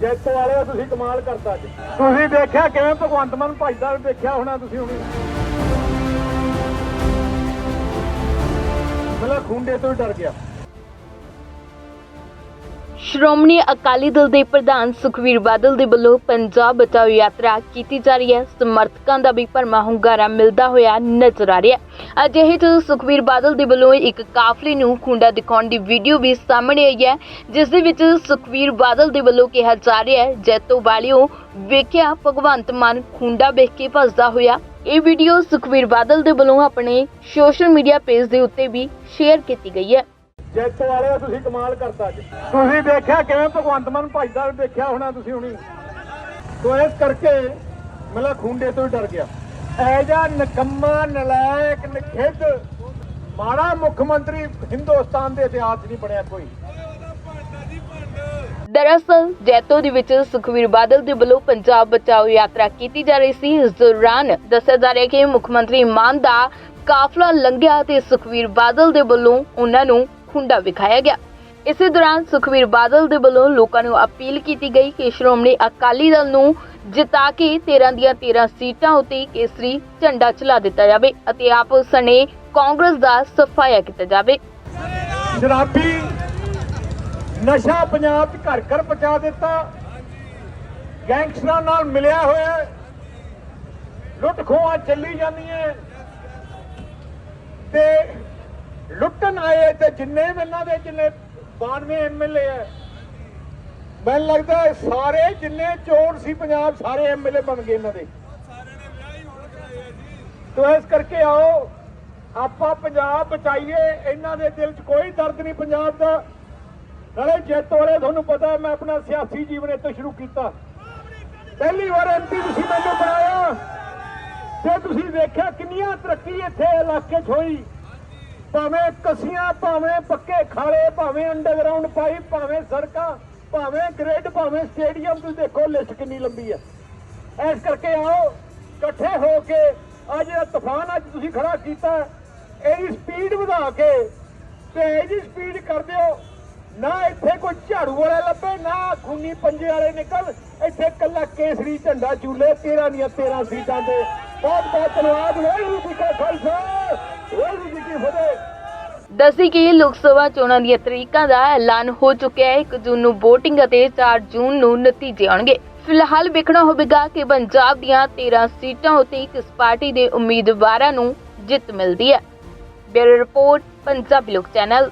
ਜੈਤੋ ਵਾਲਿਆ ਤੁਸੀਂ ਕਮਾਲ ਕਰਤਾ ਅੱਜ ਤੁਸੀਂ ਦੇਖਿਆ ਕਿਵੇਂ ਭਗਵੰਤ ਮਾਨ ਭਜਦਾ ਦੇਖਿਆ ਹੋਣਾ ਤੁਸੀਂ ਹੁਣੀ? ਮਤਲਬ ਖੁੰਡੇ ਤੋਂ ਹੀ ਡਰ ਗਿਆ। ਸ਼੍ਰੋਮਣੀ ਅਕਾਲੀ ਦਲ ਦੇ ਪ੍ਰਧਾਨ ਸੁਖਵੀਰ ਬਾਦਲ ਦੇ ਵੱਲੋਂ ਪੰਜਾਬ ਬਚਾਓ ਯਾਤਰਾ ਕੀਤੀ ਜਾ ਰਹੀ ਹੈ। ਸਮਰਥਕਾਂ ਦਾ ਵੀ ਭਰਮਾ ਹੁੰਗਾਰਾ ਮਿਲਦਾ ਹੋਇਆ ਨਜ਼ਰ ਆ ਰਿਹਾ ਹੈ। ਅਜਿਹੇ ਚ ਸੁਖਵੀਰ ਬਾਦਲ ਦੇ ਵੱਲੋਂ ਇੱਕ ਕਾਫਲੇ ਨੂੰ ਖੁੰਡਾ ਦਿਖਾਉਣ ਦੀ ਵੀਡੀਓ ਵੀ ਸਾਹਮਣੇ ਆਈ ਹੈ, ਜਿਸ ਦੇ ਵਿੱਚ ਸੁਖਵੀਰ ਬਾਦਲ ਦੇ ਵੱਲੋਂ ਕਿਹਾ ਜਾ ਰਿਹਾ ਹੈ, ਜੈਤੋ ਵਾਲਿਓ ਵੇਖਿਆ ਭਗਵੰਤ ਮਾਨ ਖੁੰਡਾ ਵੇਖ ਕੇ ਭੱਜਦਾ ਹੋਇਆ। ਇਹ ਵੀਡੀਓ ਸੁਖਵੀਰ ਬਾਦਲ ਦੇ ਵੱਲੋਂ ਆਪਣੇ ਸੋਸ਼ਲ ਮੀਡੀਆ ਪੇਜ ਦੇ ਉੱਤੇ ਵੀ ਸ਼ੇਅਰ ਕੀਤੀ ਗਈ ਹੈ। ਜੈਤੋ ਵਾਲਿਆ, ਤੁਸੀਂ ਕਮਾਲ ਕਰਤਾ ਅੱਜ। ਤੁਸੀਂ ਦੇਖਿਆ ਕਿਵੇਂ ਭਗਵੰਤ ਮਾਨ ਭਜਦਾ ਦੇਖਿਆ ਹੋਣਾ ਤੁਸੀਂ ਹੁਣੀ? ਤੋ ਇਸ ਕਰਕੇ ਮਤਲਬ ਖੁੰਡੇ ਤੋਂ ਹੀ ਡਰ ਗਿਆ। ਐ ਜਾ ਨਲਾਇਕ, ਨਖਿੱਧ, ਮਾੜਾ ਮੁੱਖ ਮੰਤਰੀ ਹਿੰਦੁਸਤਾਨ ਦੇ ਇਤਿਹਾਸ ਨਹੀਂ ਬਣਿਆ ਕੋਈ। ਦਰਅਸਲ, ਜੈਤੋ ਦੇ ਵਿੱਚ ਸੁਖਵੀਰ ਬਾਦਲ ਦੇ ਵੱਲੋਂ ਪੰਜਾਬ ਬਚਾਓ ਯਾਤਰਾ ਕੀਤੀ ਜਾ ਰਹੀ ਸੀ। ਇਸ ਦੌਰਾਨ ਦੱਸਿਆ ਜਾ ਰਿਹਾ ਕਿ ਮੁੱਖ ਮੰਤਰੀ ਮਾਨ ਦਾ ਕਾਫਲਾ ਲੰਘਿਆ ਤੇ ਸੁਖਵੀਰ ਬਾਦਲ ਦੇ ਵੱਲੋਂ ਉਹਨਾਂ ਨੂੰ ਖੁੰਡਾ ਵਿਖਾਇਆ ਗਿਆ। ਇਸੇ ਦੌਰਾਨ ਸੁਖਵੀਰ ਬਾਦਲ ਦੇ ਵੱਲੋਂ ਲੋਕਾਂ ਨੂੰ ਅਪੀਲ ਕੀਤੀ ਗਈ ਕਿ ਸ਼੍ਰੋਮਣੀ ਅਕਾਲੀ ਦਲ ਨੂੰ ਜਿਤਾ ਕੇ 13 ਦੀਆਂ 13 ਸੀਟਾਂ ਉੱਤੇ ਕੇਸਰੀ ਝੰਡਾ ਚਲਾ ਦਿੱਤਾ ਜਾਵੇ ਅਤੇ ਆਪ ਸਣੇ ਕਾਂਗਰਸ ਦਾ ਸਫਾਇਆ ਕੀਤਾ ਜਾਵੇ। ਸ਼ਰਾਬੀ ਨਸ਼ਾ ਪੰਜਾਬ ਘਰ ਘਰ ਪਹੁੰਚਾ ਦਿੱਤਾ। ਗੈਂਗਸਟਰਾਂ ਨਾਲ ਮਿਲਿਆ ਹੋਇਆ। ਲੁੱਟ ਖੋਹਾਂ ਚੱਲੀ ਜਾਂਦੀਆਂ। ਤੇ ਲੁੱਟਣ ਆਏ ਤੇ ਜਿੰਨੇ ਵੀ ਇਹਨਾਂ ਦੇ ਜਿੰਨੇ 92 ਐਮਐਲਏ ਹੈ ਮੈਨੂੰ ਲੱਗਦਾ ਸਾਰੇ ਜਿੰਨੇ ਚੋਰ ਸੀ ਪੰਜਾਬ, ਸਾਰੇ ਐਮਐਲਏ ਬਣ ਗਏ ਇਹਨਾਂ ਦੇ। ਤੋ ਇਸ ਕਰਕੇ ਆਓ, ਆਪਾਂ ਪੰਜਾਬ ਬਚਾਈਏ, ਇਹਨਾਂ ਦੇ ਦਿਲ 'ਚ ਕੋਈ ਦਰਦ ਨਹੀਂ ਪੰਜਾਬ ਦਾ। ਨਾਲੇ ਜਿੱਤ ਵਾਲੇ ਤੁਹਾਨੂੰ ਪਤਾ ਮੈਂ ਆਪਣਾ ਸਿਆਸੀ ਜੀਵਨ ਇੱਥੇ ਸ਼ੁਰੂ ਕੀਤਾ। ਪਹਿਲੀ ਵਾਰ ਐਮਪੀ ਤੁਸੀਂ ਮੈਨੂੰ ਬਣਾਇਆ। ਤੇ ਤੁਸੀਂ ਵੇਖਿਆ ਕਿੰਨੀਆਂ ਤਰੱਕੀ ਇੱਥੇ ਇਲਾਕੇ 'ਚ ਹੋਈ ਭਾਵੇਂ ਕਸੀਆਂ, ਭਾਵੇਂ ਪੱਕੇ ਖਾਲੇ, ਭਾਵੇਂ ਅੰਡਰਗਰਾਉਂਡ ਪਾਈਪ ਭਾਵੇਂ ਸੜਕਾਂ, ਭਾਵੇਂ ਗ੍ਰਿਡ ਭਾਵੇਂ ਸਟੇਡੀਅਮ ਤੁਸੀਂ ਦੇਖੋ ਲਿਸਟ ਕਿੰਨੀ ਲੰਬੀ ਹੈ। ਇਸ ਕਰਕੇ ਆਓ, ਇਕੱਠੇ ਹੋ ਕੇ ਅੱਜ ਜਿਹੜਾ ਤੂਫਾਨ ਅੱਜ ਤੁਸੀਂ ਖੜਾ ਕੀਤਾ, ਇਹਦੀ ਸਪੀਡ ਵਧਾ ਕੇ ਤੇ ਇਹਦੀ ਸਪੀਡ ਕਰ ਦਿਓ ਨਾ ਇੱਥੇ ਕੋਈ ਝਾੜੂ ਵਾਲਾ ਲੱਭੇ, ਨਾ ਖੂਨੀ ਪੰਜੇ ਵਾਲੇ ਨਿਕਲ, ਇੱਥੇ ਕੱਲਾ ਕੇਸਰੀ ਝੰਡਾ ਚੂਲੇ 13 ਦੀਆਂ 13 ਸੀਟਾਂ ਤੇ। ਬਹੁਤ ਬਹੁਤ ਧੰਨਵਾਦ, ਵਾਹਿਗੁਰੂ ਜੀ ਕਾ ਖਾਲਸਾ। ਫਤਿਹ ਦੱਸੀ ਕਿ ਲੋਕ ਸਭਾ ਚੋਣਾਂ ਦੀਆਂ ਤਰੀਕਾਂ ਦਾ ਐਲਾਨ ਹੋ ਚੁੱਕਿਆ ਹੈ। 1 ਜੂਨ ਨੂੰ VOTING ਅਤੇ 4 ਜੂਨ ਨੂੰ ਨਤੀਜੇ ਆਉਣਗੇ। ਫਿਲਹਾਲ ਵੇਖਣਾ ਹੋਵੇਗਾ ਕਿ ਪੰਜਾਬ ਦੀਆਂ 13 ਸੀਟਾਂ ਉੱਤੇ ਕਿਸ ਪਾਰਟੀ ਦੇ ਉਮੀਦਵਾਰਾਂ ਨੂੰ ਜਿੱਤ ਮਿਲਦੀ ਹੈ। ਬਿਊਰੋ ਰਿਪੋਰਟ, ਪੰਜਾਬੀ ਲੋਕ ਚੈਨਲ।